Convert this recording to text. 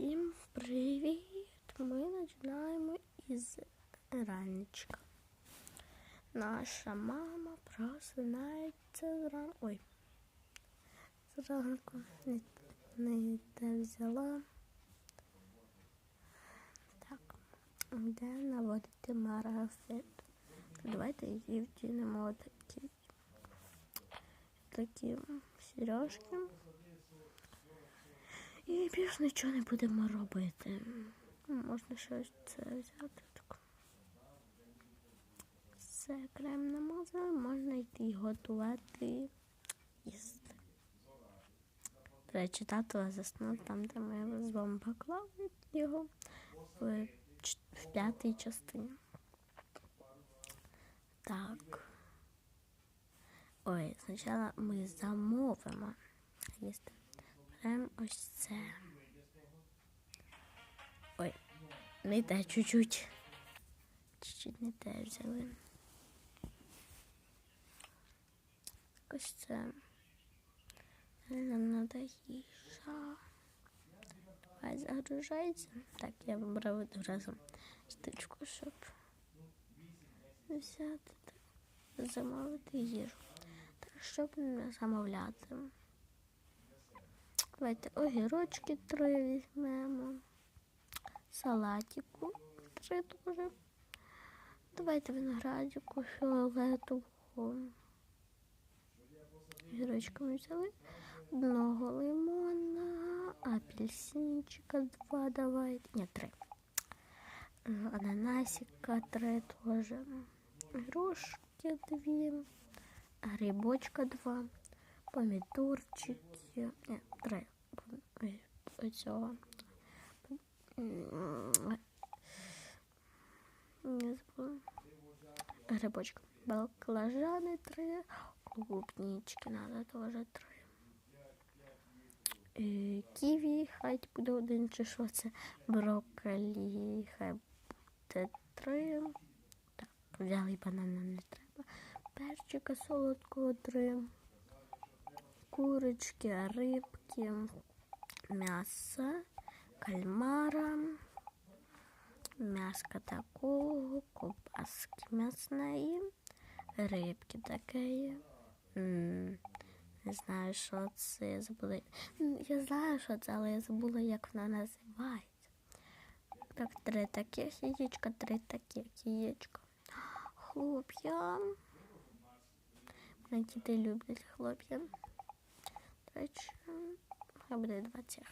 Всім привіт! Ми починаємо із ранечка. Наша мама просинається зранку. Ой, зранку не, не те взяла. Так, де наводити марафет. Давайте її втінемо такі, сережки. І більш нічого не будемо робити. Ну, Можна щось це взяти. Так. Все, крем намазали, можна йти готувати їсти. До речі, тато заснув там, де ми з вами поклали його в, в п'ятій частині. Так. Ой, спочатку ми замовимо їсти. Беремо ось це. Ой, не те чуть-чуть. Чуть-чуть не те взяли. Ось це. Нам треба їжа. Давай загружається. Так, я вибрав разом штучку, щоб взяти замовити їжу. Так, щоб не замовляти. Давайте огірочки три візьмемо. Салатику три теж. Давайте виноградику фіолетового. Огірочки взяли. Одного лимона, апельсинчика два давайте. Ні, три. Ананасика три теж. Грушки дві. Грибочка два. Помідорчики. Ні, три. Ой, Не забула. Грибочка. Баклажани три. Клубнички надо теж три. Е, Ківі, хай буде один чи що це. Брокколі, хай буде три. Так, взяли банана не треба. Перчика солодкого три. Курочки, рибки, м'ясо, кальмара, м'яска такого, ковбаски м'ясної, рибки такої. Не знаю, що це забула. Я знаю, що це, але я забула, як вона називається. Так, три таких яєчка, три таких яєчка. Хлоп'я. Мене діти люблять хлоп'я. До речі, хай буде два цих.